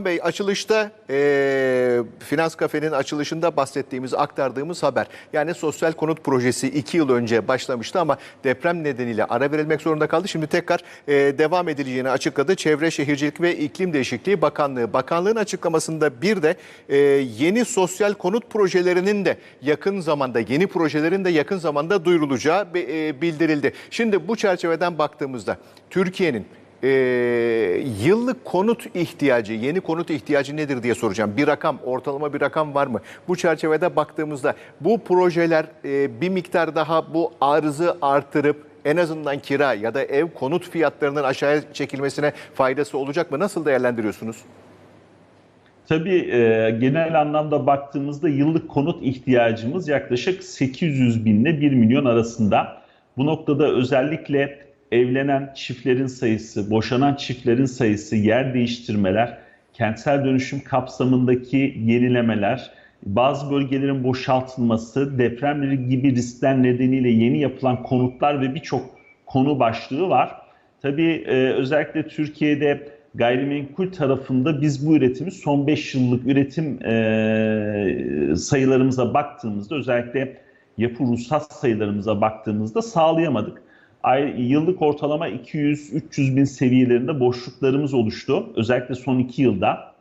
Bey açılışta eee, Finans Kafe'nin açılışında bahsettiğimiz, aktardığımız haber. Yani sosyal konut projesi iki yıl önce başlamıştı ama deprem nedeniyle ara verilmek zorunda kaldı. Şimdi tekrar eee, devam edileceğini açıkladı. Çevre Şehircilik ve İklim Değişikliği Bakanlığı. Bakanlığın açıklamasında bir de eee, yeni sosyal konut projelerinin de yakın zamanda, yeni projelerin de yakın zamanda duyurulacağı eee, bildirildi. Şimdi bu çerçeveden baktığımızda Türkiye'nin ee, yıllık konut ihtiyacı, yeni konut ihtiyacı nedir diye soracağım. Bir rakam, ortalama bir rakam var mı? Bu çerçevede baktığımızda bu projeler e, bir miktar daha bu arzı artırıp en azından kira ya da ev konut fiyatlarının aşağıya çekilmesine faydası olacak mı? Nasıl değerlendiriyorsunuz? Tabii e, genel anlamda baktığımızda yıllık konut ihtiyacımız yaklaşık 800 bin ile 1 milyon arasında. Bu noktada özellikle evlenen çiftlerin sayısı, boşanan çiftlerin sayısı, yer değiştirmeler, kentsel dönüşüm kapsamındaki yenilemeler, bazı bölgelerin boşaltılması, deprem gibi riskler nedeniyle yeni yapılan konutlar ve birçok konu başlığı var. Tabii e, özellikle Türkiye'de gayrimenkul tarafında biz bu üretimi son 5 yıllık üretim e, sayılarımıza baktığımızda özellikle yapı ruhsat sayılarımıza baktığımızda sağlayamadık. Ay, yıllık ortalama 200-300 bin seviyelerinde boşluklarımız oluştu. Özellikle son 2 yılda.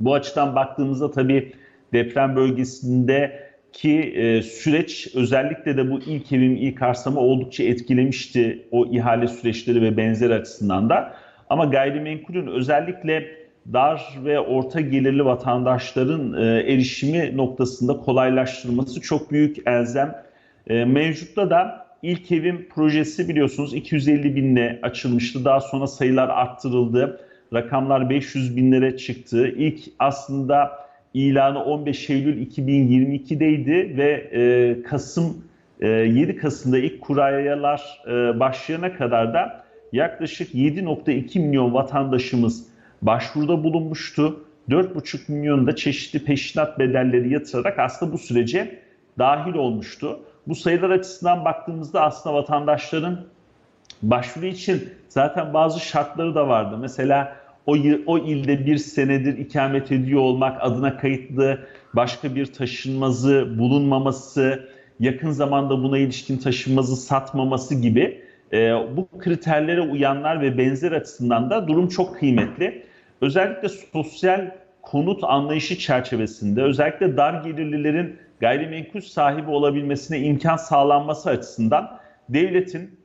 Bu açıdan baktığımızda tabii deprem bölgesindeki e, süreç özellikle de bu ilk evim ilk arsamı oldukça etkilemişti o ihale süreçleri ve benzer açısından da. Ama gayrimenkulün özellikle dar ve orta gelirli vatandaşların e, erişimi noktasında kolaylaştırılması çok büyük elzem. E, mevcutta da ilk evim projesi biliyorsunuz 250 binle açılmıştı. Daha sonra sayılar arttırıldı. Rakamlar 500 binlere çıktı. İlk aslında ilanı 15 Eylül 2022'deydi ve e, Kasım e, 7 Kasım'da ilk kurayeler e, başlayana kadar da yaklaşık 7.2 milyon vatandaşımız başvuruda bulunmuştu. 4.5 milyon da çeşitli peşinat bedelleri yatırarak aslında bu sürece dahil olmuştu. Bu sayılar açısından baktığımızda aslında vatandaşların başvuru için zaten bazı şartları da vardı. Mesela o, o ilde bir senedir ikamet ediyor olmak, adına kayıtlı başka bir taşınmazı bulunmaması, yakın zamanda buna ilişkin taşınmazı satmaması gibi e, bu kriterlere uyanlar ve benzer açısından da durum çok kıymetli. Özellikle sosyal konut anlayışı çerçevesinde özellikle dar gelirlilerin gayrimenkul sahibi olabilmesine imkan sağlanması açısından devletin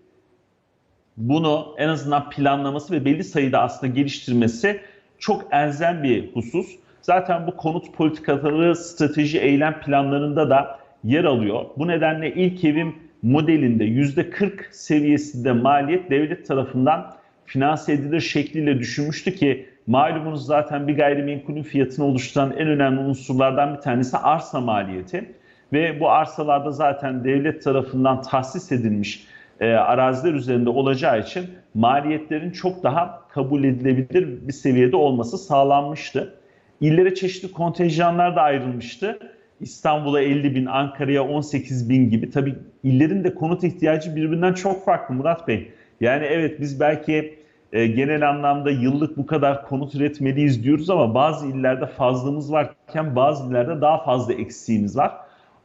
bunu en azından planlaması ve belli sayıda aslında geliştirmesi çok elzem bir husus. Zaten bu konut politikaları strateji eylem planlarında da yer alıyor. Bu nedenle ilk evim modelinde %40 seviyesinde maliyet devlet tarafından finanse edilir şekliyle düşünmüştü ki malumunuz zaten bir gayrimenkulün fiyatını oluşturan en önemli unsurlardan bir tanesi arsa maliyeti. Ve bu arsalarda zaten devlet tarafından tahsis edilmiş e, araziler üzerinde olacağı için maliyetlerin çok daha kabul edilebilir bir seviyede olması sağlanmıştı. İllere çeşitli kontenjanlar da ayrılmıştı. İstanbul'a 50 bin, Ankara'ya 18 bin gibi. Tabii illerin de konut ihtiyacı birbirinden çok farklı Murat Bey. Yani evet biz belki e, genel anlamda yıllık bu kadar konut üretmeliyiz diyoruz ama bazı illerde fazlamız varken bazı illerde daha fazla eksiğimiz var.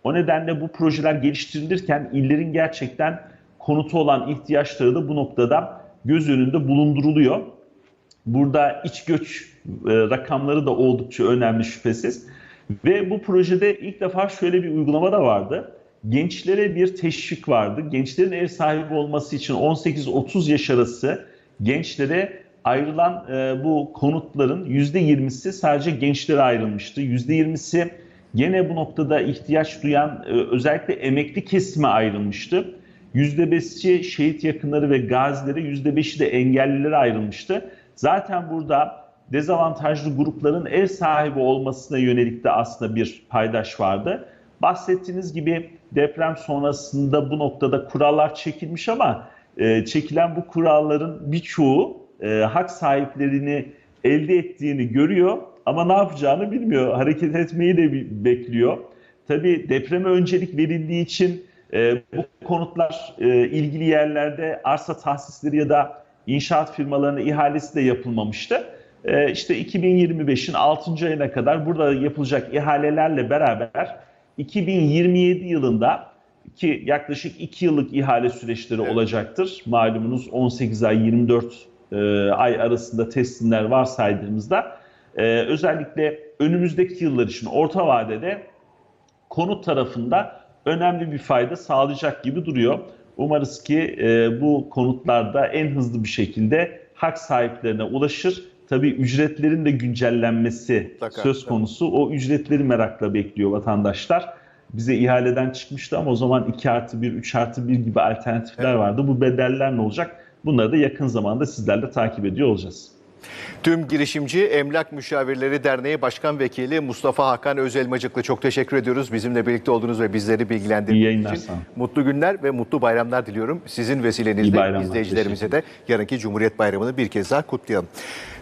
O nedenle bu projeler geliştirilirken illerin gerçekten konutu olan ihtiyaçları da bu noktada göz önünde bulunduruluyor. Burada iç göç e, rakamları da oldukça önemli şüphesiz. Ve bu projede ilk defa şöyle bir uygulama da vardı. Gençlere bir teşvik vardı. Gençlerin ev sahibi olması için 18-30 yaş arası gençlere ayrılan e, bu konutların %20'si sadece gençlere ayrılmıştı. %20'si gene bu noktada ihtiyaç duyan e, özellikle emekli kesime ayrılmıştı. %5'i şehit yakınları ve gazilere, %5'i de engellilere ayrılmıştı. Zaten burada dezavantajlı grupların ev sahibi olmasına yönelik de aslında bir paydaş vardı. Bahsettiğiniz gibi deprem sonrasında bu noktada kurallar çekilmiş ama e, çekilen bu kuralların birçoğu e, hak sahiplerini elde ettiğini görüyor ama ne yapacağını bilmiyor. Hareket etmeyi de bekliyor. Tabii depreme öncelik verildiği için e, bu konutlar e, ilgili yerlerde arsa tahsisleri ya da inşaat firmalarına ihalesi de yapılmamıştı. e, işte 2025'in 6. ayına kadar burada yapılacak ihalelerle beraber 2027 yılında ki yaklaşık 2 yıllık ihale süreçleri olacaktır. Malumunuz 18 ay 24 e, ay arasında teslimler varsaydığımızda e, özellikle önümüzdeki yıllar için orta vadede konut tarafında önemli bir fayda sağlayacak gibi duruyor. Umarız ki e, bu konutlarda en hızlı bir şekilde hak sahiplerine ulaşır. Tabii ücretlerin de güncellenmesi Mutlaka, söz tabii. konusu. O ücretleri merakla bekliyor vatandaşlar. Bize ihaleden çıkmıştı ama o zaman 2 artı 1, 3 artı 1 gibi alternatifler Evet. vardı. Bu bedeller ne olacak? Bunları da yakın zamanda sizlerle takip ediyor olacağız. Tüm girişimci Emlak Müşavirleri Derneği Başkan Vekili Mustafa Hakan Özelmacıklı çok teşekkür ediyoruz. Bizimle birlikte olduğunuz ve bizleri bilgilendirdiğiniz için olun. mutlu günler ve mutlu bayramlar diliyorum. Sizin vesilenizle izleyicilerimize de yarınki Cumhuriyet Bayramı'nı bir kez daha kutlayalım.